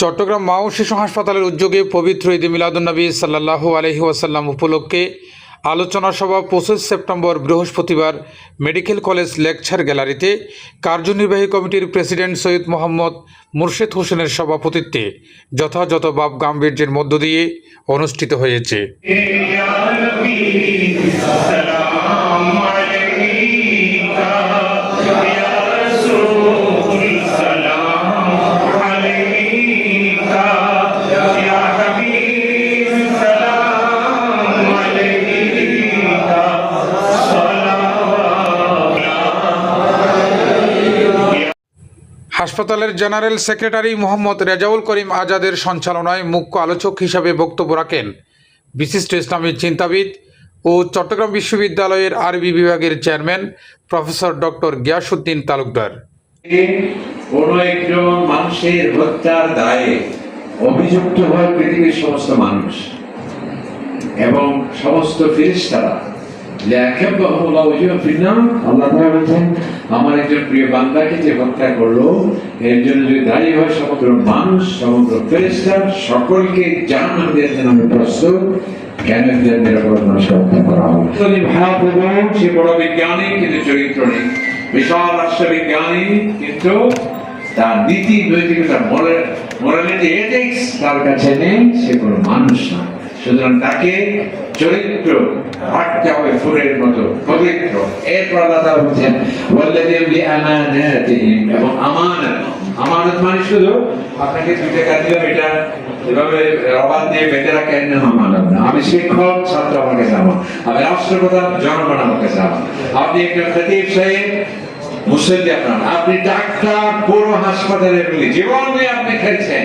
চট্টগ্রাম মা ও শিশু হাসপাতালের উদ্যোগে পবিত্র ঈদে মিলাদুন্নবী সাল্লাহু আলহি ওয়াসাল্লাম উপলক্ষে আলোচনা সভা পঁচিশ সেপ্টেম্বর বৃহস্পতিবার মেডিকেল কলেজ লেকচার গ্যালারিতে কার্যনির্বাহী কমিটির প্রেসিডেন্ট সৈয়দ মোহাম্মদ মুর্শেদ হোসেনের সভাপতিত্বে যথাযথ বাব গাম্ভীর্যের মধ্য দিয়ে অনুষ্ঠিত হয়েছে। হাসপাতালের জেনারেল সেক্রেটারি মোহাম্মদ রেজাউল করিম আজাদের সঞ্চালনায় মুখ্য আলোচক হিসাবে বক্তব্য রাখেন। বিশিষ্ট ইসলামী চিন্তাবিদ ও চট্টগ্রাম বিশ্ববিদ্যালয়ের আরবি বিভাগের chairman professor doctor Giasuddin Talukdar. অভিযুক্ত হয় পৃথিবীর সমস্ত মানুষ এবং সমস্ত ফিরিস্তারা। আমার একজন প্রিয় বান্দাকে যে হত্যা করল, এর জন্য যদি দায়ী হয় সমগ্র মানুষ, সমগ্র ফেরেস্তার সকলকে জাহান্নাম দিয়েছেন আমি প্রস্তুত। তার নীতি, নৈতিকতা তার কাছে নেই, সে কোনো মানুষ সুতরাং তাকে চরিত্র রাখতে হবে ফুলের মতো, পবিত্র। এরপর আল্লাহ বিআমানাতিহিম এবং আমানত। আমানত মানে শুধু আপনাকে টাকা দিলাম, এটা এভাবে রবার দিয়ে বেঁধে আমানত না। আমি শিক্ষক, ছাত্র আমার কাছে আমার আমি রাষ্ট্রপ্রধান, জনগণ আমার কাছে আমার আপনি একজন খতিব সাহেব আপনি ডাক্তার, পুরো হাসপাতালে জীবন দিয়ে আপনি খেলছেন।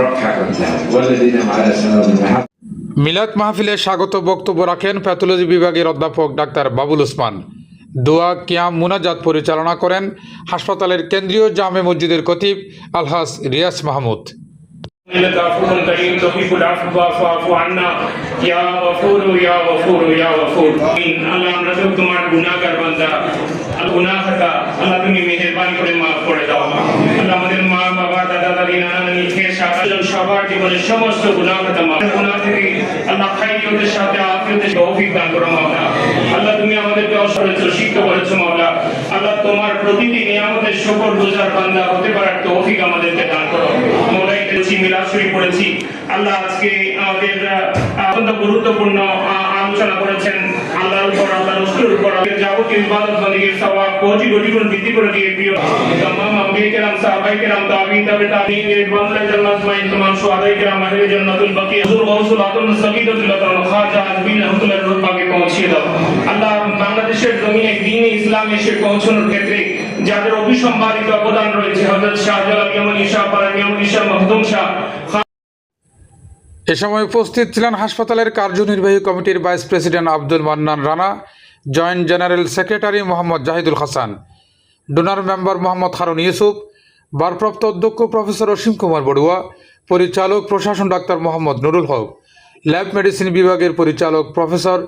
রক্ষা করতে হবে বলে দিন আমাদের মিলাদ মাহফিলে স্বাগত বক্তব্য রাখেন প্যাথোলজি বিভাগের অধ্যাপক ডাক্তার বাবুল ওসমান দোয়া কিয়াম মুনাজাত পরিচালনা করেন হাসপাতালের কেন্দ্রীয় জামে মসজিদের খতিব আলহাস রিয়াস মাহমুদ إنك عفو كريم تحب العفو فاعف عنا يا غفور يا غفور يا غفور আল্লাহ আমরা তো তোমার গুনাহগার বান্দা আল্লাহ গুনাহ খাতা আল্লাহ তুমি মেহেরবানি করে মাফ করে দাও সবার জীবনের সমস্ত থেকে আল্লাহ সাথে তৌফিক দান করো আল্লাহ, তুমি করেছ আল্লাহ, তোমার প্রতিটি নিয়ামতের শুকর গুজার বান্দা হতে পারার তৌফিক আমাদেরকে দান করো। করেছি আল্লাহ, আজকে আমাদের অত্যন্ত গুরুত্বপূর্ণ আলোচনা করেছেন আল্লাহর উপর, আল্লাহর রসুলের উপর যাবতীয় ইবাদত বন্দীর সওয়াব, কোটি কোটি গুণ বৃদ্ধি করে দিয়ে প্রিয় তমাম আম্বিয়ে کرام সাহাবাই کرام তাবিন তাবে তাবিন এর রিদওয়ানুল্লাহ জান্নাত মাইন তমাম সুহাদায়ে کرام আহলে জান্নাতুল বাকি, হুজুর মওসুল আদম সাবিদাতুল আতরাল খাজা আজমিন রহমাতুল্লাহ রূপাকে পৌঁছিয়ে দাও। আল্লাহ বাংলাদেশের জমিনে দ্বীন ইসলাম এসে পৌঁছানোর ক্ষেত্রে যাদের অভিসম্পাদিত অবদান রয়েছে, হযরত শাহজালাল ইশা পারা পারানিয়ামনি ইশা মখদুম শাহ এ সময় উপস্থিত ছিলেন হাসপাতালের কার্যনির্বাহী কমিটির vice president Abdul Mannan Rana, joint general secretary Mohammad Zahidul Hasan, donor member Mohammad Harun Yusuf, ভারপ্রাপ্ত অধ্যক্ষ প্রফেসর অসীম কুমার বড়ুয়া, পরিচালক প্রশাসন ডাক্তার মোহাম্মদ নুরুল হক, ল্যাব মেডিসিন বিভাগের পরিচালক professor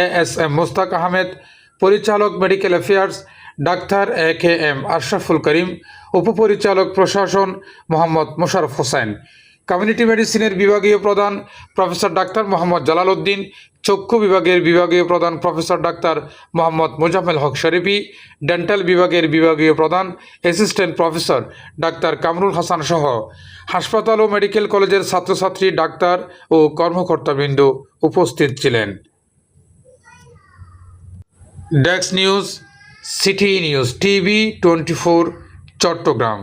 A S M Mostaq Ahmed, পরিচালক medical affairs doctor A K M Ashraful Karim, উপপরিচালক প্রশাসন মোহাম্মদ মোশারফ হোসেন। কমিউনিটি মেডিসিনের বিভাগীয় প্রধান প্রফেসর ডাক্তার মোহাম্মদ জালাল উদ্দিন চক্ষু বিভাগের বিভাগীয় প্রধান প্রফেসর ডাক্তার মোহাম্মদ মোজাম্মেল হক শরীফি, ডেন্টাল বিভাগের বিভাগীয় প্রধান assistant professor doctor Kamrul Hasan সহ হাসপাতাল ও মেডিকেল কলেজের ছাত্রছাত্রী, ডাক্তার ও কর্মকর্তাবৃন্দ উপস্থিত ছিলেন। ডেক্স news, city news TV twenty Chattogram.